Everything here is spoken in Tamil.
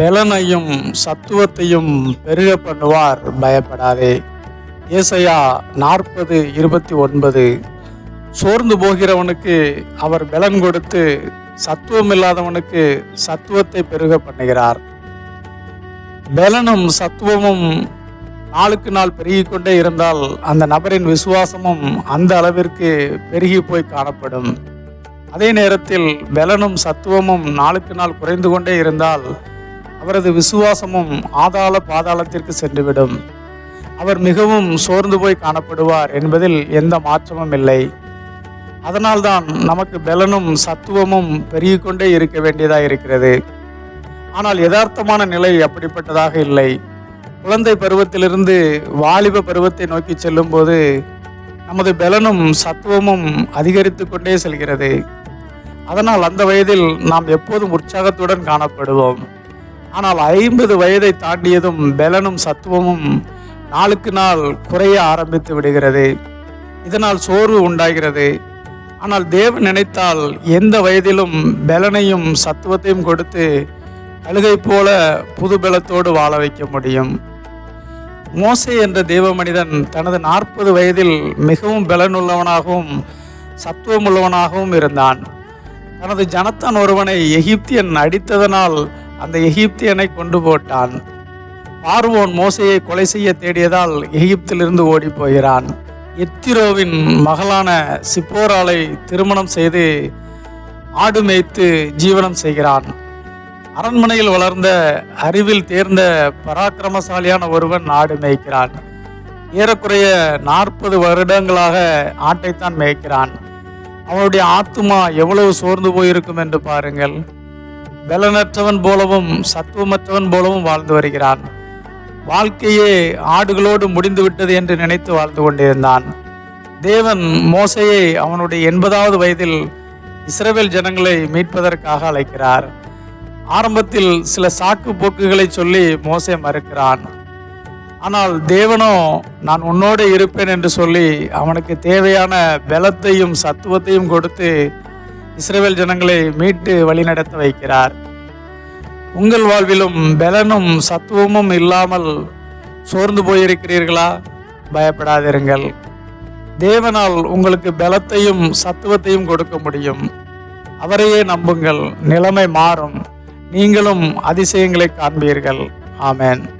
பெலனையும் சத்துவத்தையும் பெருக பண்ணுவார். பயப்படாதே. ஏசையா நாற்பது இருபத்தி ஒன்பது. சோர்ந்து போகிறவனுக்கு அவர் பலன் கொடுத்து சத்துவம் இல்லாதவனுக்கு சத்துவத்தை பெருக பண்ணுகிறார். பலனும் சத்துவமும் நாளுக்கு நாள் பெருகி கொண்டே இருந்தால் அந்த நபரின் விசுவாசமும் அந்த அளவிற்கு பெருகி போய் காணப்படும். அதே நேரத்தில் பலனும் சத்துவமும் நாளுக்கு நாள் குறைந்து கொண்டே இருந்தால் அவரது விசுவாசமும் ஆதாள பாதாளத்திற்கு சென்றுவிடும். அவர் மிகவும் சோர்ந்து போய் காணப்படுவார் என்பதில் எந்த மாற்றமும் இல்லை. அதனால்தான் நமக்கு பலனும் சத்துவமும் பெருகிக்கொண்டே இருக்க வேண்டியதாக இருக்கிறது. ஆனால் யதார்த்தமான நிலை அப்படிப்பட்டதாக இல்லை. குழந்தை பருவத்திலிருந்து வாலிப பருவத்தை நோக்கி செல்லும்போது நமது பலனும் சத்துவமும் அதிகரித்து கொண்டே செல்கிறது. அதனால் அந்த வயதில் நாம் எப்போதும் உற்சாகத்துடன் காணப்படுவோம். ஆனால் ஐம்பது வயதை தாண்டியதும் பலனும் சத்துவமும் நாளுக்கு நாள் குறைய ஆரம்பித்து விடுகிறது. இதனால் சோர்வு உண்டாகிறது. ஆனால் தேவன் நினைத்தால் எந்த வயதிலும் பலனையும் சத்துவத்தையும் கொடுத்து கழுகை போல புது பலத்தோடு வாழ வைக்க முடியும். மோசை என்ற தெய்வ மனிதன் தனது நாற்பது வயதில் மிகவும் பலனுள்ளவனாகவும் சத்துவமுள்ளவனாகவும் இருந்தான். தனது ஜனத்தான் ஒருவனை எகிப்தியன் அடித்ததனால் அந்த எகிப்தியனை கொண்டு போட்டான். பார்வோன் மோசையை கொலை செய்ய தேடியதால் எகிப்திலிருந்து ஓடி போகிறான் எத்திரோவின் மகளான சிப்போராலை திருமணம் செய்து ஆடு மேய்த்து ஜீவனம் செய்கிறான். அரண்மனையில் வளர்ந்த அறிவில் தேர்ந்த பராக்கிரமசாலியான ஒருவன் ஆடு மேய்க்கிறான். ஏறக்குறைய நாற்பது வருடங்களாக ஆட்டைத்தான் மேய்க்கிறான். அவனுடைய ஆத்துமா எவ்வளவு சோர்ந்து போயிருக்கும் என்று பாருங்கள். பலனற்றவன் போலவும் சத்துவமற்றவன் போலவும் வாழ்ந்து வருகிறான். வாழ்க்கையே ஆடுகளோடு முடிந்து விட்டது என்று நினைத்து வாழ்ந்து கொண்டிருந்தான். தேவன் மோசையை அவனுடைய எண்பதாவது வயதில் இஸ்ரவேல் ஜனங்களை மீட்பதற்காக அழைக்கிறார். ஆரம்பத்தில் சில சாக்கு போக்குகளை சொல்லி மோசை மறுக்கிறான். ஆனால் தேவனோ நான் உன்னோடு இருப்பேன் என்று சொல்லி அவனுக்கு தேவையான பலத்தையும் சத்துவத்தையும் கொடுத்து இஸ்ரவேல் ஜனங்களை மீட்டு வழிநடத்த வைக்கிறார். உங்கள் வாழ்விலும் பலனும் சத்துவமும் இல்லாமல் சோர்ந்து போயிருக்கிறீர்களா? பயப்படாதிருங்கள். தேவனால் உங்களுக்கு பலத்தையும் சத்துவத்தையும் கொடுக்க முடியும். அவரையே நம்புங்கள். நிலைமை மாறும். நீங்களும் அதிசயங்களை காண்பீர்கள். ஆமேன்.